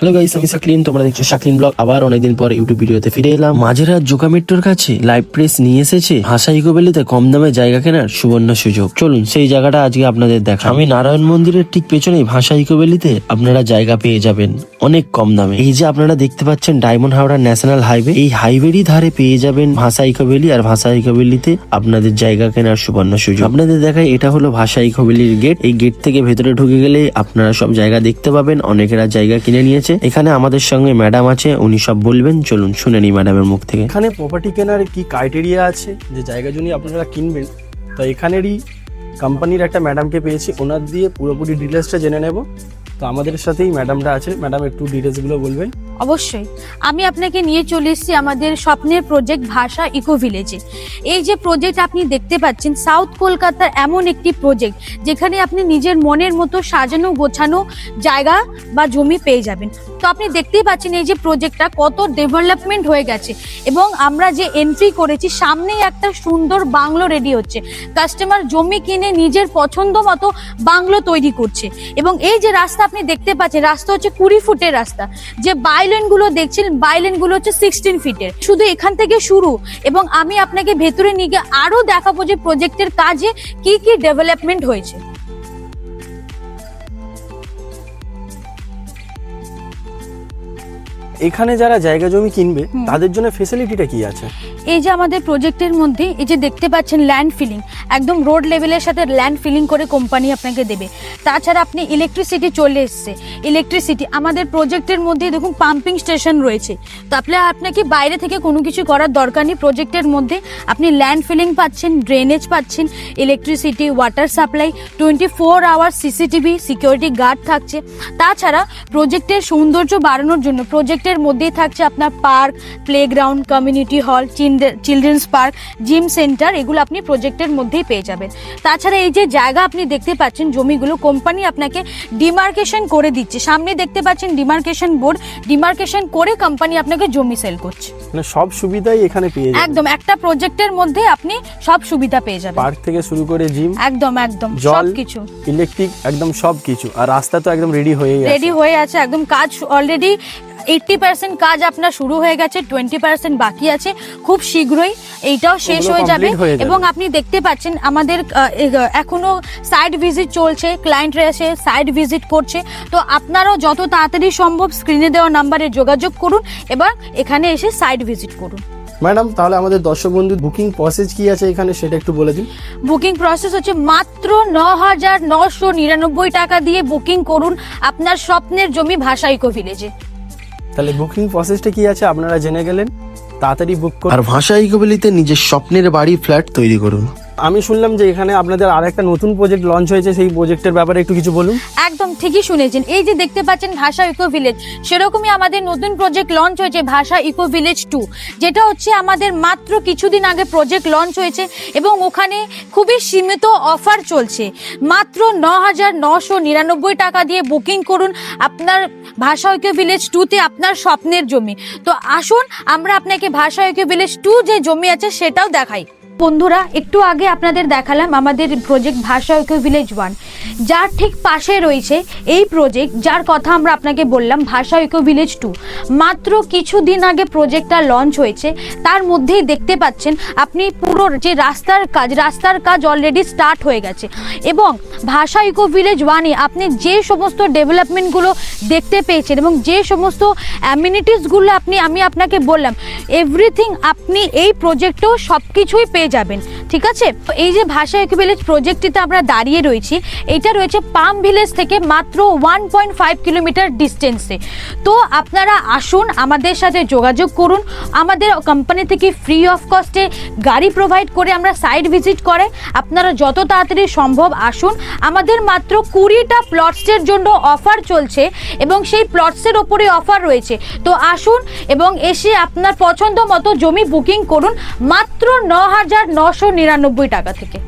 Hello guys আমি শাকলিন তোমরা দেখছ শাকলিন ব্লগ আবার অনেকদিন পর ইউটিউব ভিডিওতে ফিরে এলাম। মাঝেরা জোকা মেট্রোর কাছে লাইভ প্রেস নিয়ে এসেছে ভাষা ইকোবেলিতে কম দামে জায়গা কেনার সুবর্ণ সুযোগ। চলুন, সেই জায়গাটা আজকে আপনাদের দেখা আমি নারায়ণ মন্দিরের ঠিক পেছনেই ভাষা ইকোবেলিতে আপনারা জায়গা পেয়ে যাবেন অনেক কম দামে। এই যে আপনারা দেখতে পাচ্ছেন ডায়মন্ড হাওড়া ন্যাশনাল হাইওয়ে, এই হাইওয়েরই ধারে পেয়ে যাবেন ভাষা ইকোবেলি আর ভাষা ইকোবেলিতে আপনাদের জায়গা কেনার সুবর্ণ সুযোগ। আপনাদের দেখায় এটা হলো ভাষা ইকোবেলির গেট। এই গেট থেকে ভেতরে ঢুকে গেলে আপনারা সব জায়গা দেখতে পাবেন, অনেকেরা জায়গা কিনে নিয়েছে। এখানে আমাদের সঙ্গে ম্যাডাম আছে, উনি সব বলবেন। চলুন শুনে নি ম্যাডামের মুখ থেকে। এখানে প্রপার্টি কেনার কি ক্রাইটেরিয়া আছে? যে জায়গা জমি আপনারা কিনবেন, তো এখানেরই কোম্পানির একটা ম্যাডামকে পেয়েছি। ওনার দিয়ে পুরোপুরি ডিটেলসটা জেনে নেব। তো আমাদের সাথেই ম্যাডামটা আছে। ম্যাডাম একটু ডিটেলসগুলো বলবেন। অবশ্যই। আমি আপনাকে নিয়ে চলে এসেছি আমাদের স্বপ্নের প্রজেক্ট ভাষা ইকো ভিলেজে এই যে প্রজেক্ট আপনি দেখতে পাচ্ছেন সাউথ কলকাতার এমন একটি প্রজেক্ট যেখানে আপনি নিজের মনের মতো সাজানো, গোছানো জায়গা বা জমি পেয়ে যাবেন। তো আপনি দেখতেই পাচ্ছেন এই যে প্রজেক্টটা কত ডেভেলপমেন্ট হয়ে গেছে এবং আমরা যে এন্ট্রি করেছি, সামনেই একটা সুন্দর বাংলো রেডি হচ্ছে। কাস্টমার জমি কিনে নিজের পছন্দ মতো বাংলো তৈরি করছে। এবং এই যে রাস্তা আপনি দেখতে পাচ্ছেন, রাস্তা হচ্ছে কুড়ি ফুটের রাস্তা। যে বাইলেনগুলো দেখছেন বাইলেনগুলো হচ্ছে সিক্সটিন ফিটের শুধু এখান থেকে শুরু এবং আমি আপনাকে ভেতরে নিয়ে গিয়ে আরও দেখাবো যে প্রজেক্টের কাজে কি কি ডেভেলপমেন্ট হয়েছে। এখানে যারা জায়গা জমি কিনবে তাদের জন্য ফেসিলিটিটা কি আছে? এই যে আমাদের প্রজেক্টের মধ্যে এই যে দেখতে পাচ্ছেন ল্যান্ড ফিলিং একদম রোড লেভেলের সাথে ল্যান্ড ফিলিং করে কোম্পানি আপনাকে দেবে। তাছাড়া আপনি ইলেকট্রিসিটি চলে এসছে। ইলেকট্রিসিটি আমাদের প্রজেক্টের মধ্যে দেখুন পাম্পিং স্টেশন রয়েছে। তো আপনি আপনাকে বাইরে থেকে কোনো কিছু করার দরকার নেই। প্রজেক্টের মধ্যে আপনি ল্যান্ড ফিলিং পাচ্ছেন ড্রেনেজ পাচ্ছেন electricity water supply twenty four hour CCTV security guard থাকছে। তাছাড়া প্রজেক্টের সৌন্দর্য বাড়ানোর জন্য প্রজেক্টের মধ্যেই থাকছে আপনার park playground community hall children's park gym centre এগুলো আপনি প্রজেক্টের মধ্যেই পেয়ে যাবেন। তাছাড়া এই যে জায়গা আপনি দেখতে পাচ্ছেন জমিগুলো কোম্পানি আপনাকে ডিমার্কেশন করে দিচ্ছে। সামনে দেখতে পাচ্ছেন ডিমার্কেশন বোর্ড ডিমার্কেশন করে কোম্পানি আপনাকে জমি সেল করছে। মানে সব সুবিধাই এখানে পেয়ে যাবেন। একদম একটা প্রজেক্টের মধ্যে আপনি সব সুবিধা পেয়ে যাবেন। পার্ক থেকে শুরু করে জিম একদম একদম জল সব কিছু ইলেকট্রিক একদম সব কিছু আর রাস্তা তো একদম রেডি হয়েই আছে। রেডি হয়ে আছে একদম কাজ অলরেডি এইটটি পার্সেন্ট কাজ আপনার শুরু হয়ে গেছে টোয়েন্টি পার্সেন্ট বাকি আছে খুব শীঘ্রই এইটাও শেষ হয়ে যাবে। এবং আপনি দেখতে পাচ্ছেন আমাদের এখনও সাইড ভিজিট চলছে ক্লায়েন্টরা এসে সাইড ভিজিট করছে। তো আপনারাও যত তাড়াতাড়ি সম্ভব স্ক্রিনে দেওয়া নাম্বারে যোগাযোগ করুন এবং এখানে এসে সাইড ভিজিট করুন। ম্যাডাম তাহলে আমাদের দর্শক বন্ধু বুকিং প্রসেস কি আছে এখানে সেটা একটু বলে দিন। বুকিং প্রসেস হচ্ছে মাত্র ন হাজার নশো নিরানব্বই টাকা দিয়ে বুকিং করুন আপনার স্বপ্নের জমি ভাষা ইকো ভিলেজে তাহলে বুকিং প্রসেসটা কি আছে? আপনারা জেনে গেলেন। তাড়াতাড়ি বুক করুন। আর ভাষা ইকোবেলিতে নিজের স্বপ্নের বাড়ি ফ্ল্যাট তৈরি করুন। আমি শুনলাম যে এখানে আপনাদের আর একটা নতুন প্রজেক্ট লঞ্চ হয়েছে, সেই প্রজেক্টের ব্যাপারে একটু কিছু বলুন। একদম ঠিকই শুনেছেন। এই যে দেখতে পাচ্ছেন ভাষা ইকো ভিলেজ সেরকমই আমাদের নতুন প্রজেক্ট লঞ্চ হয়েছে ভাষা ইকো ভিলেজ টু যেটা হচ্ছে আমাদের মাত্র কিছুদিন আগে প্রজেক্ট লঞ্চ হয়েছে এবং ওখানে খুবই সীমিত অফার চলছে। মাত্র ন হাজার নশো নিরানব্বই টাকা দিয়ে বুকিং করুন আপনার ভাষা ইকো ভিলেজ টুতে আপনার স্বপ্নের জমি। তো আসুন, আমরা আপনাকে ভাষা ইকো ভিলেজ টু যে জমি আছে সেটাও দেখাই। বন্ধুরা, একটু আগে আপনাদের দেখালাম আমাদের প্রজেক্ট ভাষা ঐক্য ভিলেজ ওয়ান যার ঠিক পাশে রয়েছে এই প্রজেক্ট যার কথা আমরা আপনাকে বললাম ভাষা ঐক্য ভিলেজ টু মাত্র কিছুদিন আগে প্রজেক্টটা লঞ্চ হয়েছে, তার মধ্যেই দেখতে পাচ্ছেন আপনি পুরো যে রাস্তার কাজ রাস্তার কাজ অলরেডি স্টার্ট হয়ে গেছে। এবং ভাষা ইকো ভিলেজ ওয়ানে আপনি যে সমস্ত ডেভেলপমেন্টগুলো দেখতে পেয়েছেন এবং যে সমস্ত অ্যামিনিটিসগুলো আপনি, আমি আপনাকে বললাম এভরিথিং আপনি এই প্রজেক্টেও সব কিছুই পেয়ে যাবেন। ঠিক আছে? এই যে ভাষা ইকো ভিলেজ প্রজেক্টটিতে আমরা দাঁড়িয়ে রয়েছি, এটা রয়েছে পাম ভিলেজ থেকে মাত্র ওয়ান পয়েন্ট ফাইভ কিলোমিটার ডিস্টেন্সে তো আপনারা আসুন, আমাদের সাথে যোগাযোগ করুন। আমাদের কোম্পানি থেকে ফ্রি অফ কস্টে গাড়ি প্রোভাইড করে আমরা সাইট ভিজিট করে। আপনারা যত তাড়াতাড়ি সম্ভব আসুন। আমাদের মাত্র কুড়িটা প্লটসের জন্য অফার চলছে এবং সেই প্লটসের ওপরে অফার রয়েছে। তো আসুন এবং এসে আপনার পছন্দ মতো জমি বুকিং করুন। মাত্র ন হাজার নশো নিরানব্বই টাকা থেকে।